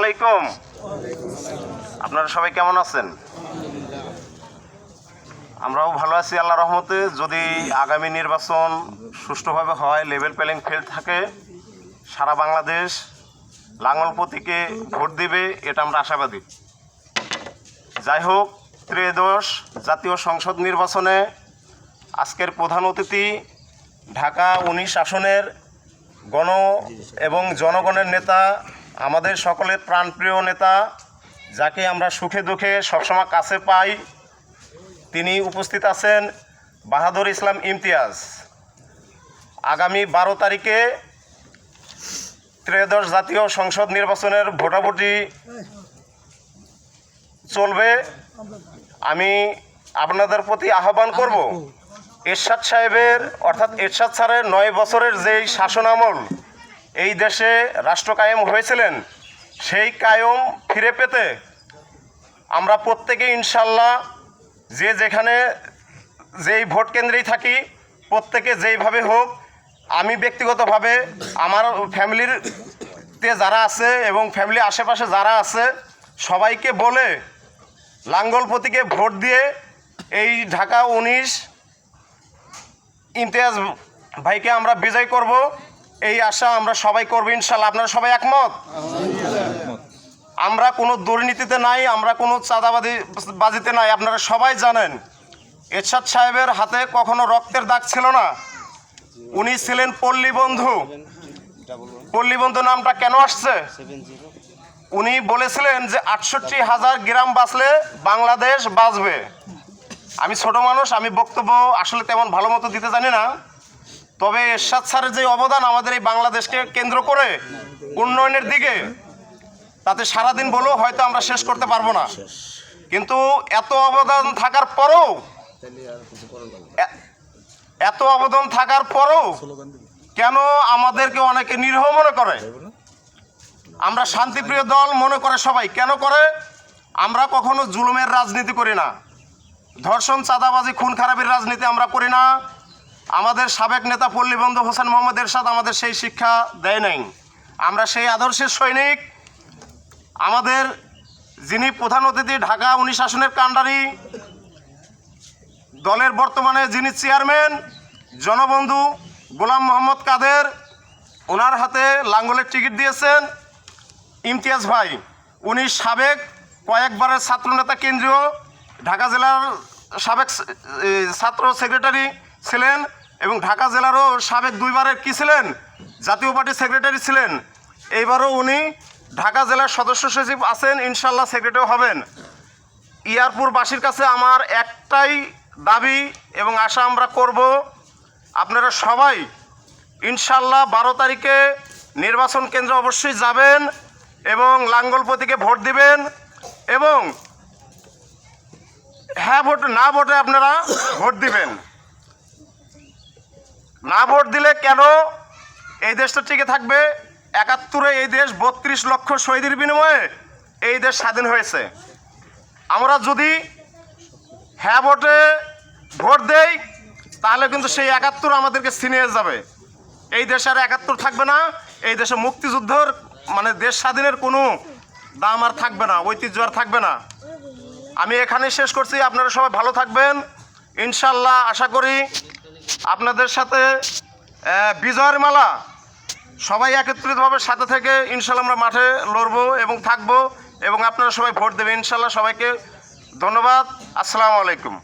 আলাইকুম। আপনারা সবাই কেমন আছেন? আমরাও ভালো আছি আল্লাহ রহমতে। যদি আগামী নির্বাচন সুষ্ঠুভাবে হয়, লেভেল প্লেইং ফিল্ড থাকে, সারা বাংলাদেশ লাঙ্গল প্রতীকে ভোট দিবে, এটা আমরা আশাবাদী। যাই হোক, ত্রয়োদশ জাতীয় সংসদ নির্বাচনে আজকের প্রধান অতিথি ঢাকা উনিশ আসনের গণ এবং জনগণের নেতা আমাদের সকলের প্রাণপ্রিয় নেতা, যাকে আমরা সুখে দুঃখে সবসময় কাছে পাই, তিনি উপস্থিত আছেন বাহাদুর ইসলাম ইমতিয়াজ। আগামী বারো তারিখে ত্রয়োদশ জাতীয় সংসদ নির্বাচনের ভোটাভুটি চলবে। আমি আপনাদের প্রতি আহ্বান করব, এরশাদ সাহেবের, অর্থাৎ এরশাদ স্যারের নয় বছরের যেই শাসন আমল এই দেশে রাষ্ট্র কায়েম হয়েছিলেন, সেই কায়েম ফিরে পেতে আমরা প্রত্যেকে ইনশাল্লাহ যে যেখানে যেই ভোট কেন্দ্রেই থাকি, প্রত্যেকে যেইভাবে হোক, আমি ব্যক্তিগতভাবে আমার ফ্যামিলির তে যারা আছে এবং ফ্যামিলি আশেপাশে যারা আছে, সবাইকে বলে লাঙ্গল প্রতীকে ভোট দিয়ে এই ঢাকা উনিশ ইমতিয়াজ ভাইকে আমরা বিজয় করব। এই আশা আমরা সবাই করব, ইনশাল্লাহ। আপনারা সবাই একমত? আমরা কোনো দুর্নীতিতে নাই, আমরা কোনো চাঁদাবাদি বাজিতে নাই, আপনারা সবাই জানেন। এরশাদ সাহেবের হাতে কখনো রক্তের দাগ ছিল না। উনি ছিলেন পল্লী বন্ধু। পল্লী বন্ধু নামটা কেন আসছে? উনি বলেছিলেন যে আটষট্টি হাজার গ্রাম বাঁচলে বাংলাদেশ বাঁচবে। আমি ছোট মানুষ, আমি বক্তব্য আসলে তেমন ভালো মতো দিতে জানি না। তবে এরশাদ স্যারের যে অবদান আমাদের এই বাংলাদেশকে কেন্দ্র করে উন্নয়নের দিকে, তাতে সারাদিন বলেও হয়তো আমরা শেষ করতে পারব না। কিন্তু এত অবদান থাকার পরও এত অবদান থাকার পরও কেন আমাদেরকে অনেকে নিরীহ মনে করে? আমরা শান্তিপ্রিয় দল মনে করে সবাই। কেন করে? আমরা কখনো জুলুমের রাজনীতি করি না। ধর্ষণ, চাঁদাবাজি, খুন খারাপের রাজনীতি আমরা করি না। আমাদের সাবেক নেতা পল্লীবন্ধু হোসেন মোহাম্মদ এরশাদ আমাদের সেই শিক্ষা দেয় নাই। আমরা সেই আদর্শের সৈনিক। আমাদের যিনি প্রধান অতিথি ঢাকা উনিশ আসনের কাণ্ডারি, দলের বর্তমানে যিনি চেয়ারম্যান, জনবন্ধু গোলাম মোহাম্মদ কাদের, ওনার হাতে লাঙ্গলের টিকিট দিয়েছেন ইমতিয়াজ ভাই। উনি সাবেক কয়েকবারের ছাত্রনেতা কেন্দ্রীয় ঢাকা জেলার সাবেক ছাত্র সেক্রেটারি ছিলেন। এবং ঢাকা জেলারও সাবেক দুইবারের কি ছিলেন? জাতীয় পার্টির সেক্রেটারি ছিলেন। এইবারও উনি ঢাকা জেলার সদস্য সচিব আছেন ইনশাল্লাহ সেক্রেটারি হবেন। ইয়ারপুরবাসীর কাছে আমার একটাই দাবি এবং আশা আমরা করব, আপনারা সবাই ইনশাল্লাহ বারো তারিখে নির্বাচন কেন্দ্রে অবশ্যই যাবেন এবং লাঙ্গল প্রতীকে ভোট দিবেন এবং হ্যাঁ ভোট না ভোটে আপনারা ভোট দিবেন। না ভোট দিলে কেন এই দেশটা টিকে থাকবে? একাত্তরে এই দেশ বত্রিশ লক্ষ শহীদের বিনিময়ে এই দেশ স্বাধীন হয়েছে। আমরা যদি হ্যাঁ ভোটে ভোট দেই, তাহলে কিন্তু সেই একাত্তর আমাদেরকে ছিনিয়ে যাবে। এই দেশে আর একাত্তর থাকবে না, এই দেশে মুক্তিযুদ্ধর মানে দেশ স্বাধীনের কোনো দাম আর থাকবে না, ঐতিহ্য আর থাকবে না। আমি এখানে শেষ করছি, আপনারা সবাই ভালো থাকবেন। ইনশাল্লাহ আশা করি আপনাদের সাথে বিজয়ের মালা। সবাই একত্রিতভাবে সাথে থেকে ইনশাল্লাহ আমরা মাঠে লড়বো এবং থাকব এবং আপনারা সবাই ভোট দেবেন। ইনশাল্লাহ সবাইকে ধন্যবাদ। আসসালামু আলাইকুম।